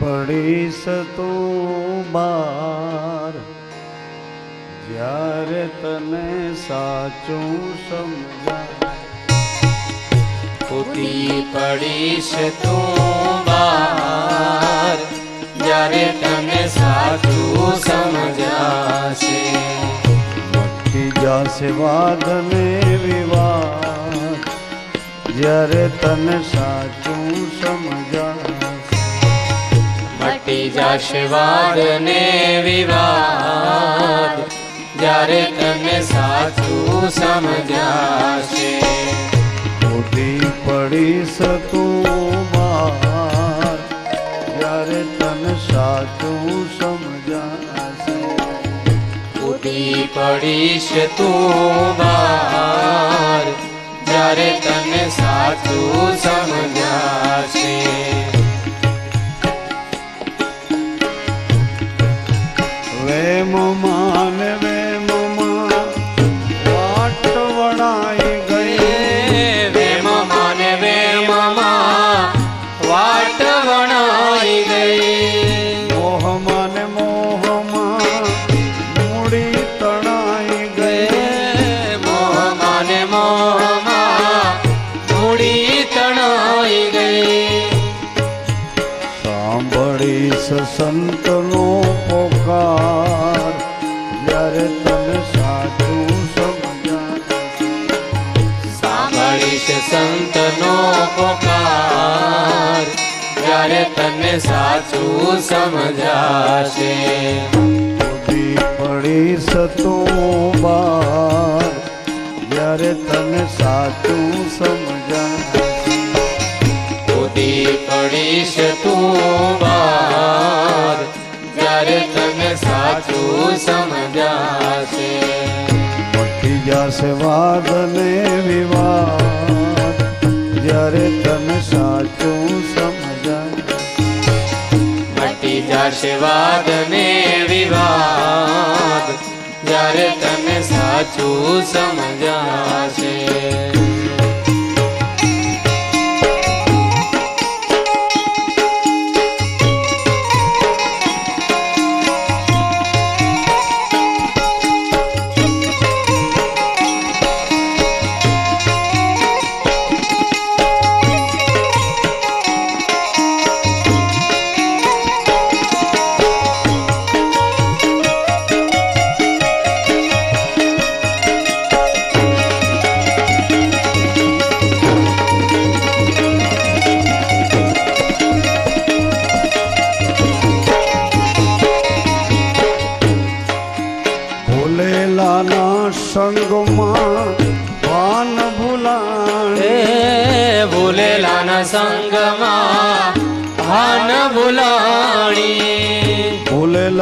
પડીશ તો બાર જ્યારે તને સાચું સમજાય. ઉતી પડીશ તો બાર જ્યારે તને સાચું સમજાશે. મટી જાશે વાદ ને વિવાદ જ્યારે તને સાચું મટી જશે વાદ ને વિવાદ જ્યારે તને સાચું સમજાશે. મોટી પડી તું બાર જ્યારે તને સાચું સમજાશે. મોટી પડીશ તું બહાર જ્યારે તને સાચું સમજાશે. તને સાચું સાંભળીશ સંતનો પોકાર જ્યારે તને સાચું સમજાશે. ઊભી પડીશ તું બાર જ્યારે તને સાચું સમજાશે. ઉદી પડીશ તું બાર જશે વાદ ને વિવાદ. જ્યારે તને સાચું સમજાય. મટી જશે વાદ ને વિવાદ. જ્યારે તને સાચું સમજાશે.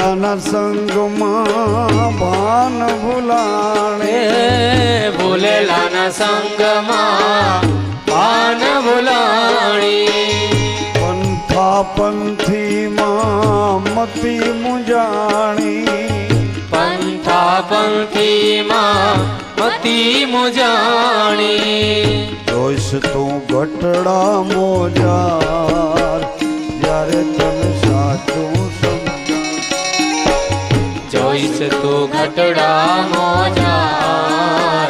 ભૂલેલાના સંગમાં ભાન ભૂલાણે. ભૂલેલા ભૂલેલાના સંગમાં ભાન ભૂલાણી. પંથા પંથીમાં મતી મુજાણી. પંથા પંથીમાં મતી મુજાણી. જોઈશ તું ઘટડા મોજાર જ્યારે જોઈશ તો ઘટડા મોજા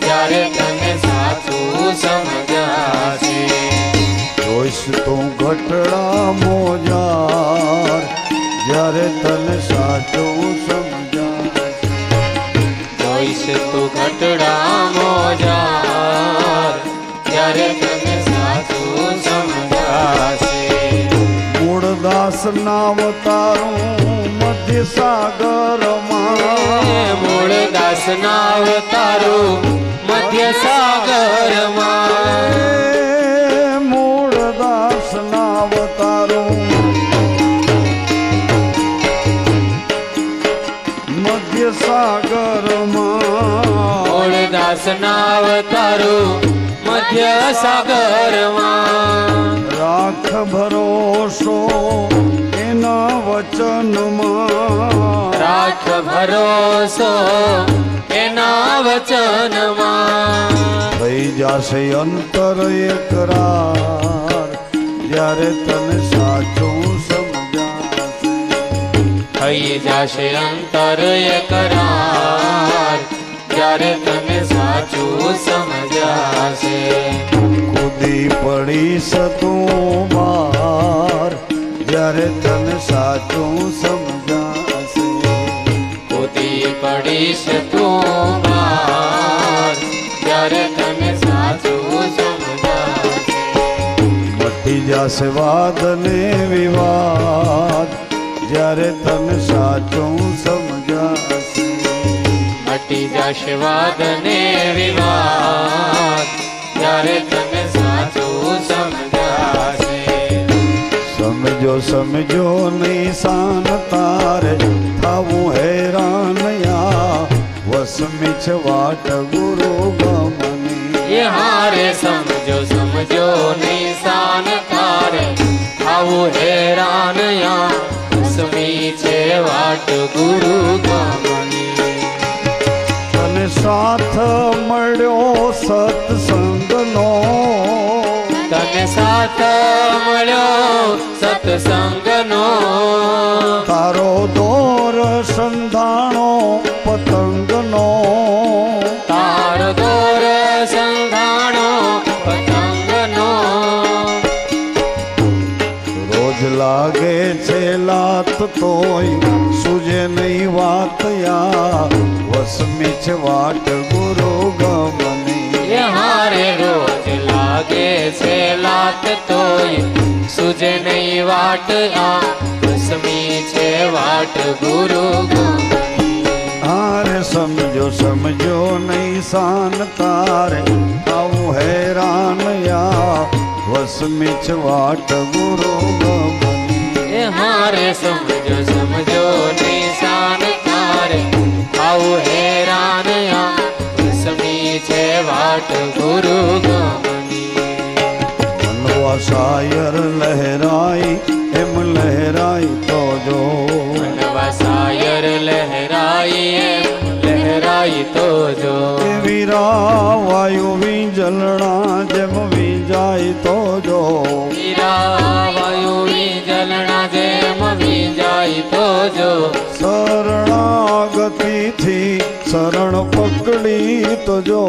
જ્યારે તને સાચું સમજાશે. જોઈશ તું ઘટડા મોજાર જ્યારે તને સાચું સમજાશે. તો ઘટડા મોજા જ્યારે તને સાચું સમજાશે. મૂળ દાસ નામ તારું મધ્ય સાગરમાં મૂળ નાવ તારું મધ્ય સાગરમાં. મૂળ દાસ નામ તારું. મધ્ય સાગરમાં. મૂળ દાસ નાવ તારું મધ્ય સાગરમાં. રાખ ભરોસો એના વચનમાં. રાખ ભરોસો એના વચનમાં. થઈ જશે અંતર એકરાર જ્યારે તને સાચું થઈ જશે અંતર એકરાર જ્યારે તને સાચું સમજાશે. કુદી પડીશ તું બાર જ્યારે તને સાચું સમજાશે. કૂદી પડીશ તું જ્યારે તને સાચું સમજાશે. મટી જશે વાદ ને વિવાદ જ્યારે તને સાચું સમજાશે. મટી જશે વાદ ને વિવાદ. સમજો સમજો નિશાન તારે. થાવું હેરાન યા. વસમી છે વાટ ગુરુ ગમની. એ હારે સમજો સમજો નિશાન તારે. આવું હેરાન યા. સમી છે વાટ ગુરુ ગમની. તને સાથ મળ્યો સત્સંગનો. તને સાથ મળ્યો સત્સંગનો. તારો દોર સંધાણો પતંગનો. તારો દોર સંધાણો પતંગનો. રોજ લાગે છે લાત તોય સુજે નહીં વાત યા વસમી છે વાટ ગુરુ. લાગે છે લાત તોય સુજે નહીં વાટ આ રસમી છે વાટ ગુરુ ગમની. હારે સમજો સમજો નહીં શાન તારે આવું હેરાન યા વસમી છે વાટ ગુરુ ગમની એ હારે સમજો સમજો નિશાન તારે આવું હેરાન આ રસમી છે વાટ ગુરુ ગમની શાયર લહેરાઈ એમ લહેરાઈ તો જો વસાયર લહેરાઈ એમ લહેરાઈ તો જો વીરા વાયુ વીજલણા જેમ વીજાય તો જો વીરા વાયુ વીજલણા જેમ વીજાય તો જો શરણાગતિથી શરણ પકડી તો જો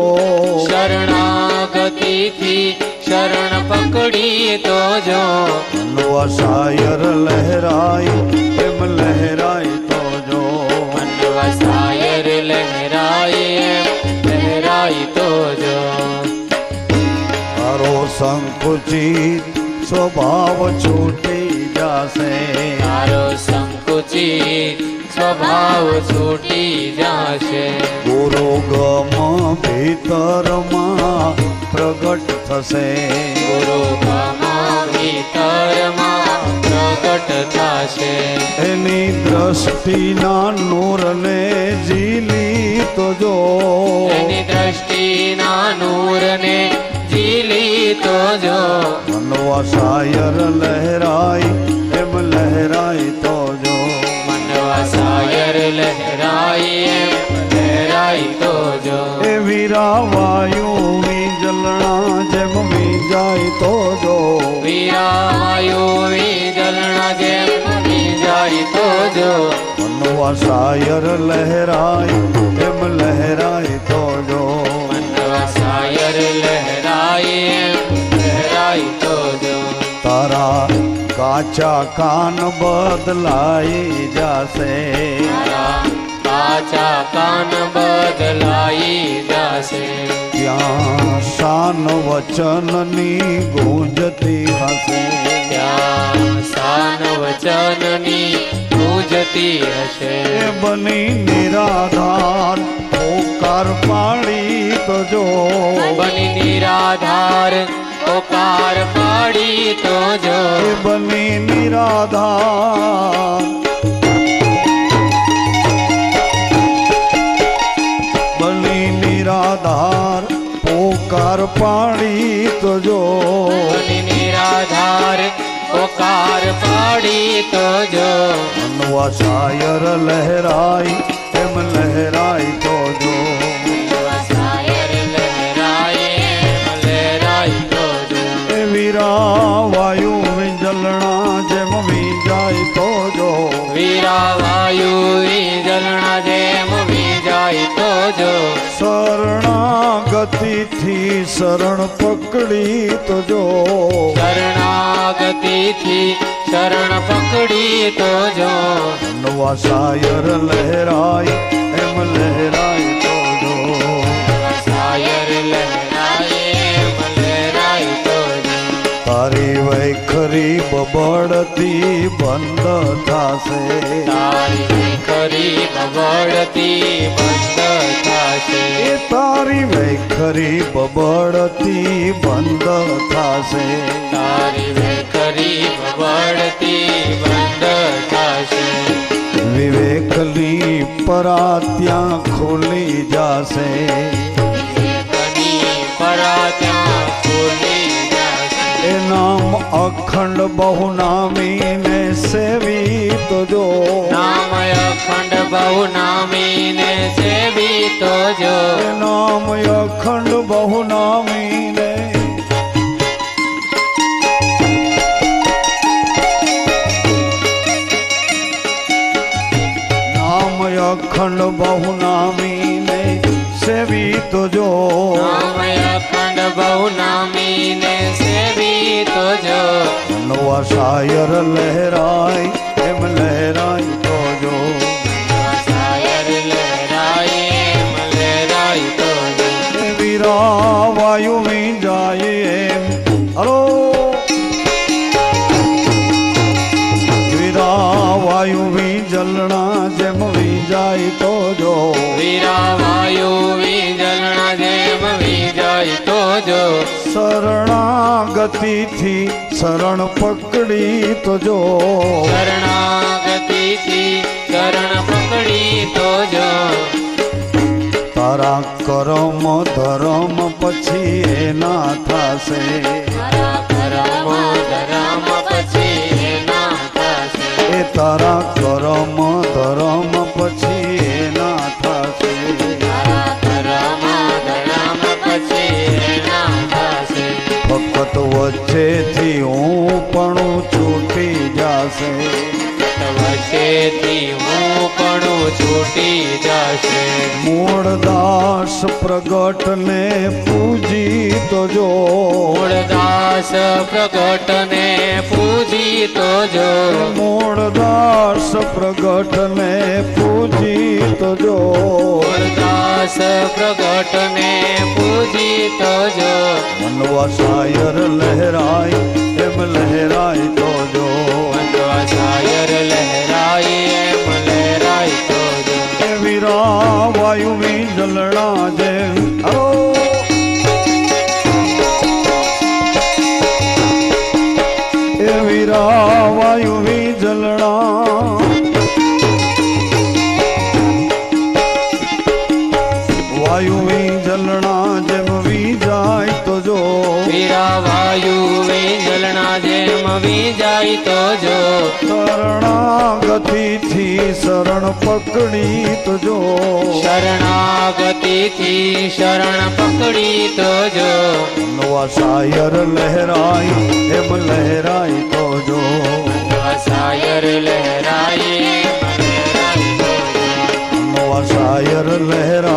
શરણાગતિથી શરણ પકડી તો જો. મનવા શાયર લહેરાય એમ લહેરાય તો જો. વસાયર લહેરાઈ લહેરાય લહેરાય તો જો. તારો સંકુચિત સ્વભાવ છૂટી જાશે. તારો સંકુચિત સ્વભાવ છૂટી જશે. ગુરુ ગમ ભીતરમાં પ્રગટ થશે. ગુરુ પ્રગટ થશે. એની દ્રષ્ટિના નૂરને ઝીલી તો જો. એની દ્રષ્ટિના નૂરને જીલી તો જો. મનવા સાયર લહેરાય એમ લહેરાય તો જો. મનવા સાયર લહેરાય એમ લહેરાઈ તો જો. એ વીરા વાયુ વીજલણા જેમ વીજાય તો જો. વીરાયુ જેમ જાય તો જો. મનવા સાયર લહેરાઈ એમ લહેરાય તો જો. મનવા સાયર લહેરાઈ લહેરાય તો જો. તારા કાચા કાન બદલાઈ જાશે. તારા કાચા કાન બદલાઈ જશે. ત્યાં શાન વચનની ગુંજતી હશે. ત્યાં સ્થાન વચનની ગુંજતી હશે. બની નિરાધાર ઓકાર પાડી તો જો બની નિરાધાર ઓકાર પાડી તો જો બની નિરાધાર પોકાર પાડી તો જો. નિરાધાર પોકાર પાડી તો જો. મનવા શાયર લહેરાય એમ લહેરાય તો જો. વીરા વાયુ વિજલણા જેમ વીજાય તો જો. વીરા વાયુ વીજળના જેમ વીજાય તો જો. શરણાગતિથી શરણ પકડી તો જો શરણાગતિથી શરણ પકડી તો જો નવા શાયર લહેરાય એમ લહેરાય તો જો શાયર લહેરાય એમ લહેરાય તો જો તારી વૈખરી બબડતી બંધ થાશે. તારી ખરી બબડતી બંધ થશે. એ તારી વૈખરી બબડતી બંધ થાશે. તારી ખરી બબડતી બંધ થશે. વિવેકલી પરા ત્યાં ખોલી જાશે. પરા ત્યાં ખોલી નામ અખંડ બહુ નામી ને સેવી તો જો. નામ અખંડ બહુ નામીને સેવી તો જો. નામ અખંડ બહુ નામી શાયર લહેરાય એમ લહેરાય તો જો. વીરા વાયુ મી જાય એમ. હલો. વીરા વાયુ વી જલણા જેમ વી જાય તો જો. વીરા વાયુ વીજળના જેમ વીજાય તો જો. શરણાગતિથી શરણ પકડી તો જો શરણાગતિથી શરણ પકડી તો જો તારા કરમ ધરમ પછી એના થાશે. તારા કરમ ધરમ પછી એના ફક્ત વચ્ચેથી હું પણ છૂટી જશે. વચ્ચેથી હું પણ છૂટી જશે. મૂળ દાસ પ્રગટને પૂજી તો જો. મૂળદાસ પ્રગટને પૂજી તો જો. મૂળ દાસ પ્રગટને પૂજી તો જો. મૂળદાસ પ્રગટને પૂજી તો જો. મનવા શાયર લહેરાય એમ લહેરાય તો જો. મનવા શાયર લહેરાય એમ લહેરાય તો જો. એ વીરા વાયુ વી જલણા જે હલો. એ વીરા વાયુ વી જલણા વાયુ વી જલણા જેમ જાય તો જો વીરા વાયુ વેજલના જેમ વીજાય તો જો શરણાગતિથી શરણ પકડી તો જો શરણાગતિથી શરણ પકડી તો જો નવા શાયર લહેરાય એમ લહેરાય તો જો શાયર લહેરાય એમ લહેરાય તો જો નવા શાયર લહેરાય